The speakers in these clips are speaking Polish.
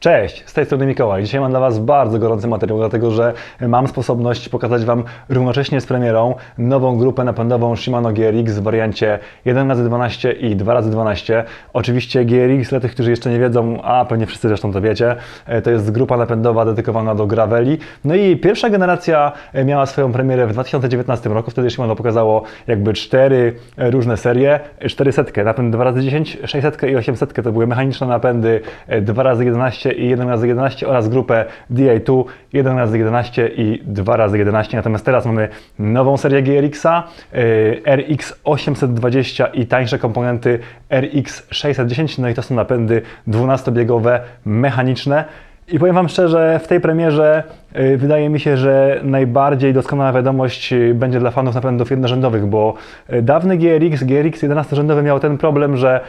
Cześć, z tej strony Mikołaj. Dzisiaj mam dla Was bardzo gorący materiał, dlatego że mam sposobność pokazać Wam równocześnie z premierą nową grupę napędową Shimano GRX w wariancie 1x12 i 2x12. Oczywiście GRX, dla tych, którzy jeszcze nie wiedzą, a pewnie wszyscy zresztą to wiecie, e, to jest grupa napędowa dedykowana do graveli. No i pierwsza generacja e, miała swoją premierę w 2019 roku, wtedy Shimano pokazało jakby cztery e, różne serie, 400, napęd 2x10, 600 i 800 to były mechaniczne napędy 2x11 i 1 razy 11 oraz grupę DA2 1 razy 11 i 2 razy 11. Natomiast teraz mamy nową serię GRX-a, RX 820 i tańsze komponenty RX 610. No i to są napędy 12-biegowe mechaniczne. I powiem Wam szczerze, w tej premierze y, wydaje mi się, że najbardziej doskonała wiadomość y, będzie dla fanów napędów jednorzędowych, bo y, dawny GRX, GRX 11-rzędowy miał ten problem, że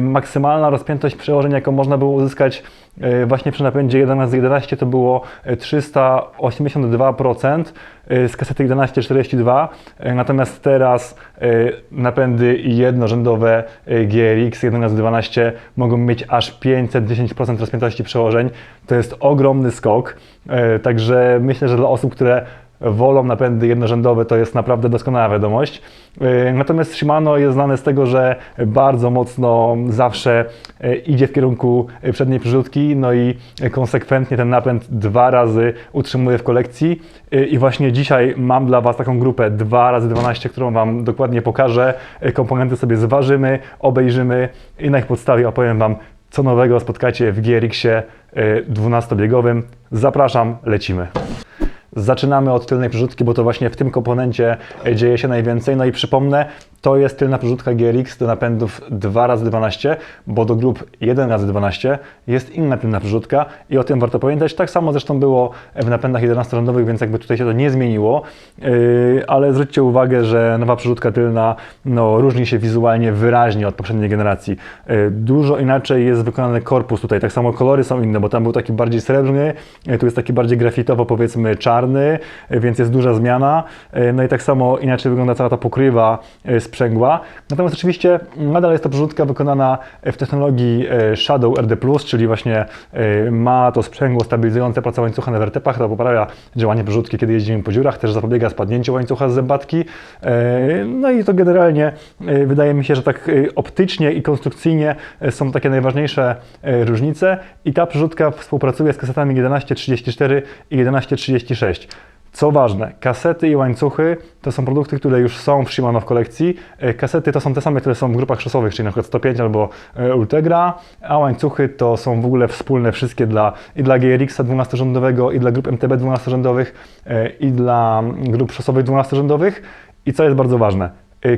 maksymalna rozpiętość przełożeń, jaką można było uzyskać właśnie przy napędzie 11-11 to było y, 382% y, z kasety 1142, y, natomiast teraz napędy jednorzędowe GRX 1112 mogą mieć aż 510% rozpiętości przełożeń. To jest ogromny skok, y, także myślę, że dla osób, które wolą napędy jednorzędowe, to jest naprawdę doskonała wiadomość. Yy, Natomiast Shimano jest znane z tego, że bardzo mocno zawsze yy, idzie w kierunku przedniej przerzutki, no i konsekwentnie ten napęd dwa razy utrzymuje w kolekcji. I właśnie dzisiaj mam dla Was taką grupę 2 razy 12 którą Wam dokładnie pokażę. Komponenty sobie zważymy, obejrzymy i na ich podstawie opowiem Wam, co nowego spotkacie w GRX-ie yy, 12-biegowym. Zapraszam, lecimy. Zaczynamy od tylnej przerzutki, bo to właśnie w tym komponencie e, dzieje się najwięcej. No i przypomnę, to jest tylna przerzutka GRX do napędów 2x12, bo do grup 1x12 jest inna tylna przerzutka i o tym warto pamiętać. Tak samo zresztą było w napędach 11-rzędowych, więc jakby tutaj się to nie zmieniło, Yy, ale zwróćcie uwagę, że nowa przerzutka tylna no, różni się wizualnie wyraźnie od poprzedniej generacji. Yy, Dużo inaczej jest wykonany korpus tutaj, tak samo kolory są inne, bo tam był taki bardziej srebrny, yy, tu jest taki bardziej grafitowo powiedzmy czarny, więc jest duża zmiana. No i tak samo inaczej wygląda cała ta pokrywa sprzęgła. Natomiast oczywiście nadal jest to przerzutka wykonana w technologii yy, Shadow RD+, czyli właśnie yy, ma to sprzęgło stabilizujące pracę łańcucha na wertepach, to poprawia działanie przerzutki, kiedy jeździmy po dziurach, też zapobiega spadnięciu łańcucha z zębatki. Yy, No i to generalnie wydaje mi się, że tak optycznie i konstrukcyjnie są takie najważniejsze różnice i ta przerzutka współpracuje z kasetami 1134 i 1136. Co ważne, kasety i łańcuchy to są produkty, które już są w Shimano w kolekcji. E, Kasety to są te same, które są w grupach szosowych, czyli przykład 105 albo e, Ultegra, a łańcuchy to są w ogóle wspólne wszystkie dla, i dla GRX-a 12-rzędowego, i dla grup MTB 12-rzędowych, e, i dla grup szosowych 12-rzędowych. I co jest bardzo ważne,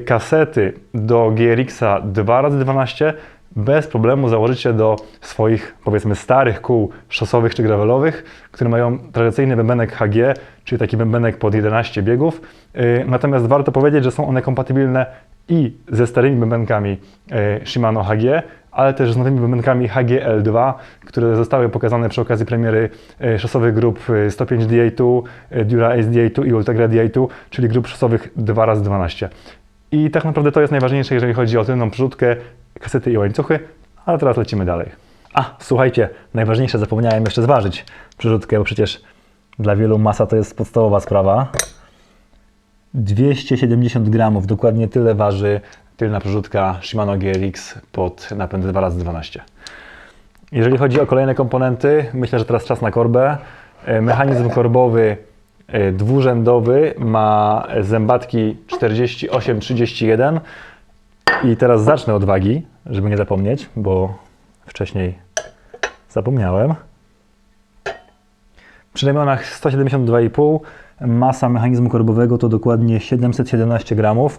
kasety do GRX-a 2x12 bez problemu założycie do swoich, powiedzmy, starych kół szosowych czy gravelowych, które mają tradycyjny bębenek HG, czyli taki bębenek pod 11 biegów. Yy, Natomiast warto powiedzieć, że są one kompatybilne i ze starymi bębenkami yy, Shimano HG, ale też z nowymi bębenkami HGL2, które zostały pokazane przy okazji premiery yy, szosowych grup yy, 105 DA2, yy, Dura Ace DA2 i Ultegra DA2, czyli grup szosowych 2x12. I tak naprawdę to jest najważniejsze, jeżeli chodzi o tylną przrzutkę, kasety i łańcuchy, ale teraz lecimy dalej. A, słuchajcie, najważniejsze, zapomniałem jeszcze zważyć przerzutkę, bo przecież dla wielu masa to jest podstawowa sprawa. 270 gramów, dokładnie tyle waży tylna przerzutka Shimano GRX pod napęd 2x12. Jeżeli chodzi o kolejne komponenty, myślę, że teraz czas na korbę. E, Mechanizm korbowy dwurzędowy ma zębatki 48-31 i teraz zacznę od wagi, żeby nie zapomnieć, bo wcześniej zapomniałem. Przy ramionach 172,5 masa mechanizmu korbowego to dokładnie 717 gramów.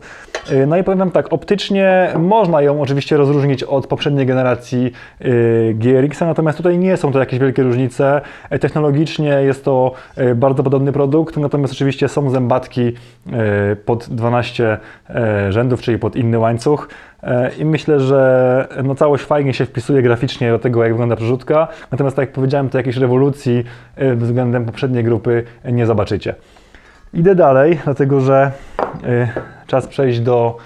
Yy, No i powiem tak, optycznie można ją oczywiście rozróżnić od poprzedniej generacji yy, GRX-a, natomiast tutaj nie są to jakieś wielkie różnice. Yy, Technologicznie jest to yy, bardzo podobny produkt, natomiast oczywiście są zębatki pod 12 yy, rzędów, czyli pod inny łańcuch. E, I myślę, że no całość fajnie się wpisuje graficznie do tego, jak wygląda przerzutka. Natomiast, tak jak powiedziałem, to jakiejś rewolucji e, względem poprzedniej grupy nie zobaczycie. Idę dalej, dlatego że e, czas przejść do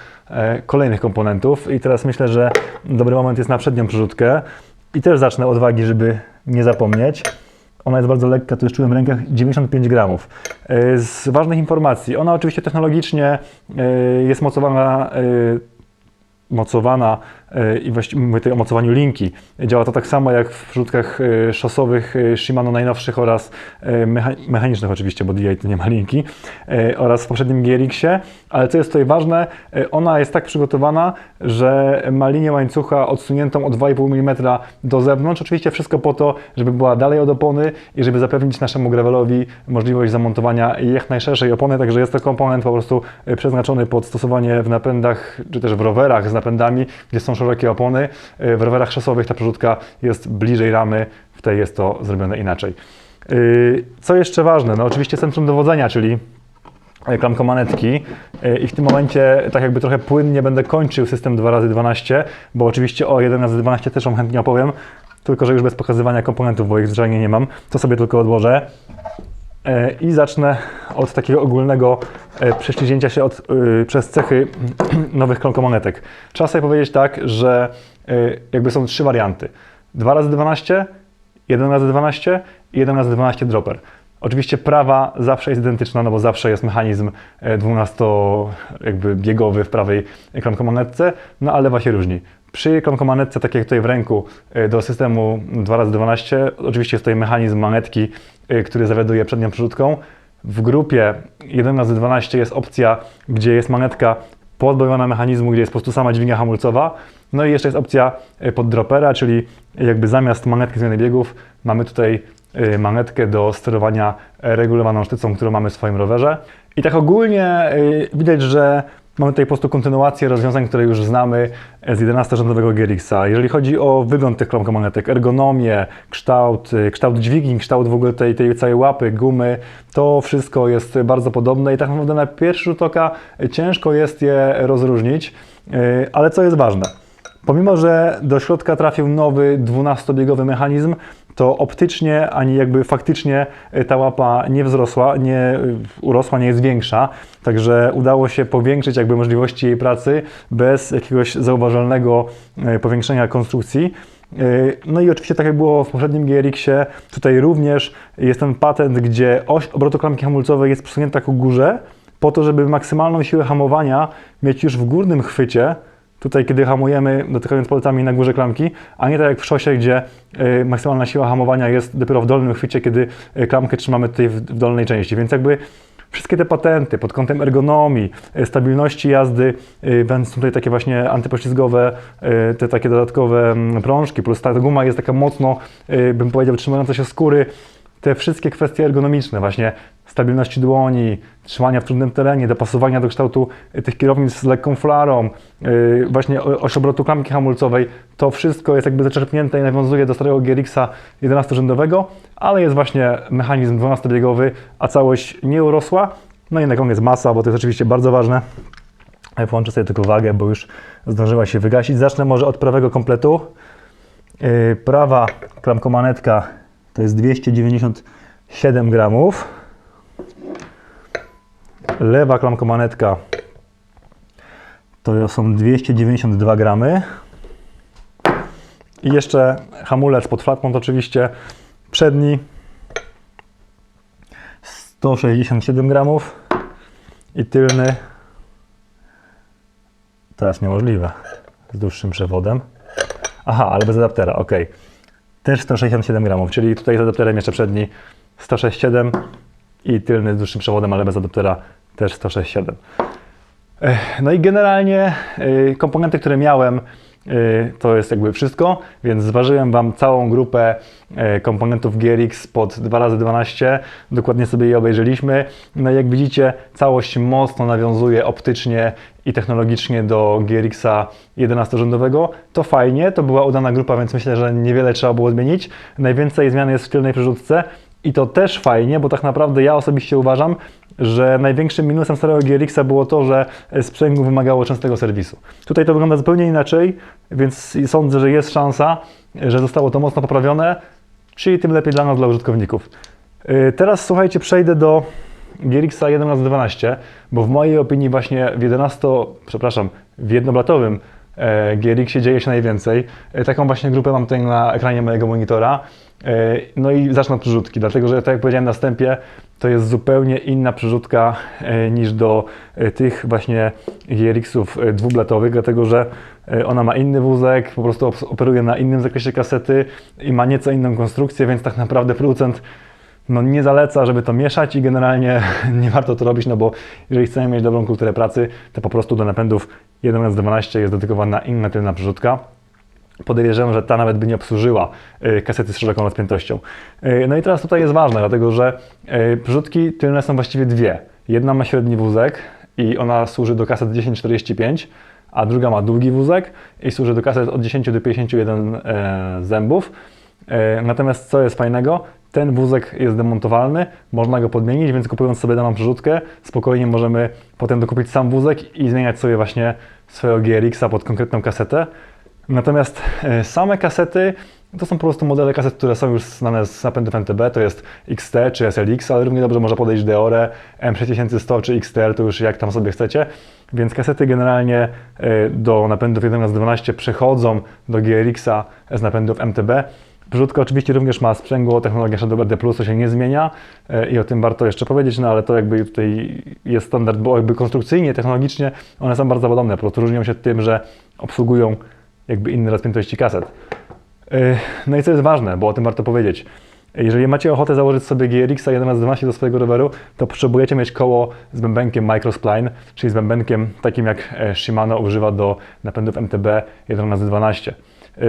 kolejnych komponentów. I teraz myślę, że dobry moment jest na przednią przerzutkę. I też zacznę od wagi, żeby nie zapomnieć. Ona jest bardzo lekka, to już czułem w rękach 95 gramów. Z ważnych informacji, ona oczywiście technologicznie jest mocowana mocowana i właściwie mówię tutaj o mocowaniu linki. Działa to tak samo jak w wrzutkach e, szosowych e, Shimano najnowszych oraz e, mecha- mechanicznych oczywiście, bo DI to nie ma linki, e, oraz w poprzednim GRX-ie, ale co jest tutaj ważne, e, ona jest tak przygotowana, że ma linię łańcucha odsuniętą o 2,5 mm do zewnątrz. Oczywiście wszystko po to, żeby była dalej od opony i żeby zapewnić naszemu gravelowi możliwość zamontowania jak najszerszej opony, także jest to komponent po prostu e, przeznaczony pod stosowanie w napędach, czy też w rowerach z napędami, gdzie są szerokie opony. E, W rowerach szosowych ta przerzutka jest bliżej ramy, w tej jest to zrobione inaczej. E, Co jeszcze ważne? No oczywiście centrum dowodzenia, czyli e, klamkomanetki i w tym momencie tak jakby trochę płynnie będę kończył system 2x12, bo oczywiście o 1x12 też Wam chętnie opowiem, tylko że już bez pokazywania komponentów, bo ich zwyczajnie nie mam, to sobie tylko odłożę. E, I zacznę od takiego ogólnego e, prześlizgnięcia się od, y, przez cechy nowych klamkomanetek. Trzeba sobie powiedzieć tak, że jakby są trzy warianty. 2x12, 1x12 i 1x12 dropper. Oczywiście prawa zawsze jest identyczna, no bo zawsze jest mechanizm 12 jakby biegowy w prawej klamkomanetce, no ale się różni. Przy klamkomanetce, tak jak tutaj w ręku, e, do systemu 2x12, oczywiście jest tutaj mechanizm manetki, e, który zawiaduje przednią przerzutką. W grupie 1x12 jest opcja, gdzie jest manetka podbojona mechanizmu, gdzie jest po prostu sama dźwignia hamulcowa. No i jeszcze jest opcja e, pod dropera, czyli jakby zamiast manetki zmiany biegów mamy tutaj manetkę do sterowania regulowaną sztycą, którą mamy w swoim rowerze. I tak ogólnie widać, że mamy tutaj po prostu kontynuację rozwiązań, które już znamy z 11-rzędowego GRX-a. Jeżeli chodzi o wygląd tych klamkomanetek, ergonomię, kształt, e, kształt dźwigni, kształt w ogóle tej, tej całej łapy, gumy, to wszystko jest bardzo podobne i tak naprawdę na pierwszy rzut oka ciężko jest je rozróżnić. E, Ale co jest ważne? Pomimo, że do środka trafił nowy 12-biegowy mechanizm, to optycznie ani jakby faktycznie y, ta łapa nie wzrosła, nie y, urosła, nie jest większa. Także udało się powiększyć jakby możliwości jej pracy bez jakiegoś zauważalnego y, powiększenia konstrukcji. No i oczywiście tak jak było w poprzednim GRX-ie, tutaj również jest ten patent, gdzie oś obrotu klamki hamulcowej jest przesunięta ku górze, po to, żeby maksymalną siłę hamowania mieć już w górnym chwycie, tutaj kiedy hamujemy dotykając palcami na górze klamki, a nie tak jak w szosie, gdzie y, maksymalna siła hamowania jest dopiero w dolnym chwycie, kiedy y, klamkę trzymamy tutaj w, dolnej części. Więc jakby wszystkie te patenty pod kątem ergonomii, y, stabilności jazdy, będą tutaj takie właśnie antypoślizgowe, te takie dodatkowe mm, prążki, plus ta guma jest taka mocno, bym powiedział, trzymająca się skóry, te wszystkie kwestie ergonomiczne, właśnie stabilności dłoni, trzymania w trudnym terenie, dopasowania do kształtu y, tych kierownic z lekką flarą, y, właśnie oś obrotu klamki hamulcowej, to wszystko jest jakby zaczerpnięte i nawiązuje do starego GRX-a 11-rzędowego, ale jest właśnie mechanizm 12-biegowy, a całość nie urosła. No i na koniec masa, bo to jest oczywiście bardzo ważne. Ja Włączę sobie tylko wagę, bo już zdążyła się wygasić. Zacznę może od prawego kompletu. Prawa klamkomanetka to jest 297 gramów. Lewa klamkomanetka to są 292 gramy. I jeszcze hamulec pod flatmont oczywiście przedni 167 gramów i tylny teraz niemożliwe z dłuższym przewodem. Aha, ale bez adaptera, ok. Też 167 gramów, czyli tutaj z adapterem jeszcze przedni 167 i tylny z dłuższym przewodem, ale bez adaptera też 167. Ech, No i generalnie y, komponenty, które miałem, to jest jakby wszystko, więc zważyłem Wam całą grupę y, komponentów GRX pod 2x12, dokładnie sobie je obejrzeliśmy. No jak widzicie, całość mocno nawiązuje optycznie i technologicznie do GRX-a 11-rzędowego. To fajnie, to była udana grupa, więc myślę, że niewiele trzeba było zmienić. Najwięcej zmian jest w tylnej przerzutce, i to też fajnie, bo tak naprawdę ja osobiście uważam, że największym minusem starego GRX-a było to, że sprzęgło wymagało częstego serwisu. Tutaj to wygląda zupełnie inaczej, więc sądzę, że jest szansa, że zostało to mocno poprawione, czyli tym lepiej dla nas, dla użytkowników. Yy, Teraz słuchajcie, przejdę do GRX-a 1112, bo w mojej opinii właśnie w 11, przepraszam, w jednoblatowym e, GRX-ie dzieje się najwięcej. E, Taką właśnie grupę mam tutaj na ekranie mojego monitora. E, No i zacznę od przerzutki, dlatego że tak jak powiedziałem na wstępie, to jest zupełnie inna przerzutka e, niż do e, tych właśnie GRX-ów dwubletowych, dlatego że ona ma inny wózek, po prostu operuje na innym zakresie kasety i ma nieco inną konstrukcję, więc tak naprawdę producent no, nie zaleca, żeby to mieszać i generalnie nie warto to robić, no bo jeżeli chcemy mieć dobrą kulturę pracy, to po prostu do napędów 1 jest dedykowana inna tylna przerzutka. Podejrzewam, że ta nawet by nie obsłużyła y, kasety z szeroką rozpiętością. Y, No i teraz tutaj jest ważne, dlatego że y, przrzutki tylne są właściwie dwie. Jedna ma średni wózek i ona służy do kaset 1045, a druga ma długi wózek i służy do kaset od 10 do 51 e, zębów. E, Natomiast co jest fajnego, ten wózek jest demontowalny, można go podmienić, więc kupując sobie daną przerzutkę, spokojnie możemy potem dokupić sam wózek i zmieniać sobie właśnie swojego GRX-a pod konkretną kasetę. Natomiast e, same kasety to są po prostu modele kaset, które są już znane z napędów MTB, to jest XT czy SLX, ale równie dobrze może podejść Deore, M6100 czy XTL, to już jak tam sobie chcecie. Więc kasety generalnie e, do napędów 11-12 przechodzą do GRX-a z napędów MTB. Przerzutka oczywiście również ma sprzęgło, technologia Shadow RD+, to się nie zmienia e, i o tym warto jeszcze powiedzieć, no ale to jakby tutaj jest standard, bo jakby konstrukcyjnie, technologicznie one są bardzo podobne, po prostu różnią się tym, że obsługują jakby inne rozpiętości kaset. Yy, No i co jest ważne, bo o tym warto powiedzieć. Jeżeli macie ochotę założyć sobie GRX 1112 do swojego roweru, to potrzebujecie mieć koło z bębenkiem Microspline, czyli z bębenkiem takim jak e, Shimano używa do napędów MTB 1112. Yy,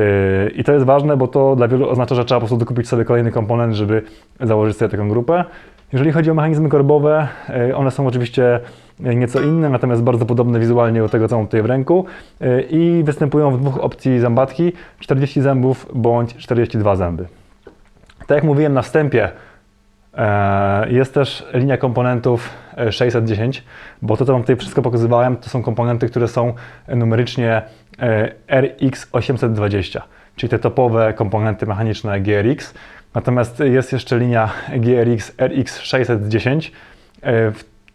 I to jest ważne, bo to dla wielu oznacza, że trzeba po prostu dokupić sobie kolejny komponent, żeby założyć sobie taką grupę. Jeżeli chodzi o mechanizmy korbowe, yy, one są oczywiście nieco inne, natomiast bardzo podobne wizualnie do tego, co mam tutaj w ręku yy, i występują w dwóch opcji zębatki, 40 zębów bądź 42 zęby. Tak jak mówiłem na wstępie, e, jest też linia komponentów e, 610, bo to, co Wam tutaj wszystko pokazywałem, to są komponenty, które są numerycznie e, RX820, czyli te topowe komponenty mechaniczne GRX. Natomiast jest jeszcze linia GRX RX610.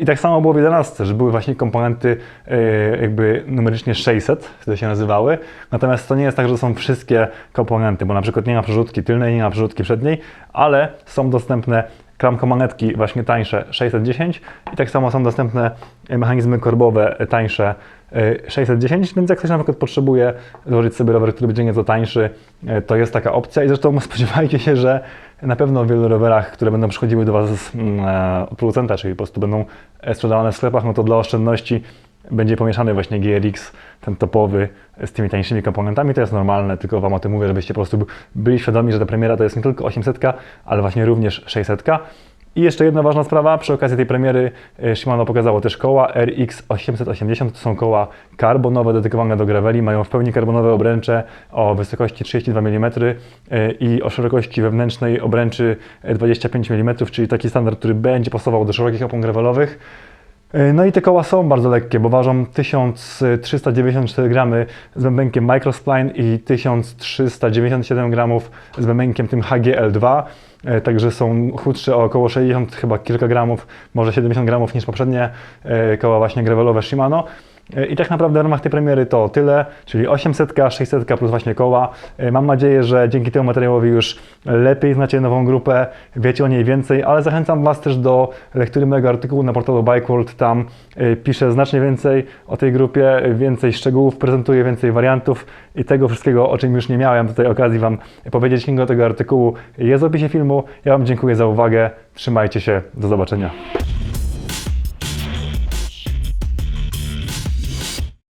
E, I tak samo było w 11, że były właśnie komponenty e, jakby numerycznie 600, które się nazywały. Natomiast to nie jest tak, że są wszystkie komponenty, bo na przykład nie ma przerzutki tylnej, nie ma przerzutki przedniej, ale są dostępne klamkomanetki właśnie tańsze 610 i tak samo są dostępne mechanizmy korbowe tańsze e, 610, więc jak ktoś na przykład potrzebuje złożyć sobie rower, który będzie nieco tańszy, e, to jest taka opcja i zresztą spodziewajcie się, że na pewno w wielu rowerach, które będą przychodziły do Was z, mm, e, od producenta, czyli po prostu będą e, sprzedawane w sklepach, no to dla oszczędności będzie pomieszany właśnie GRX, ten topowy, z tymi tańszymi komponentami. To jest normalne, tylko Wam o tym mówię, żebyście po prostu byli świadomi, że ta premiera to jest nie tylko 800, ale właśnie również 600. I jeszcze jedna ważna sprawa, przy okazji tej premiery e, Shimano pokazało też koła RX 880, to są koła karbonowe dedykowane do graveli, mają w pełni karbonowe obręcze o wysokości 32 mm e, i o szerokości wewnętrznej obręczy e, 25 mm, czyli taki standard, który będzie pasował do szerokich opon gravelowych. E, No i te koła są bardzo lekkie, bo ważą 1394 gramy z bębenkiem Microspline i 1397 gramów z bębenkiem tym HGL2. E, Także są chudsze o około 60 chyba kilka gramów, może 70 gramów niż poprzednie e, koła właśnie gravelowe Shimano. E, I tak naprawdę w ramach tej premiery to tyle, czyli 800, 600 plus właśnie koła. E, Mam nadzieję, że dzięki temu materiałowi już lepiej znacie nową grupę, wiecie o niej więcej, ale zachęcam Was też do lektury mojego artykułu na portalu Bikeworld. Tam e, piszę znacznie więcej o tej grupie, więcej szczegółów, prezentuję więcej wariantów i tego wszystkiego, o czym już nie miałem tutaj okazji Wam powiedzieć. Link do tego artykułu jest w opisie filmu. Ja Wam dziękuję za uwagę. Trzymajcie się. Do zobaczenia.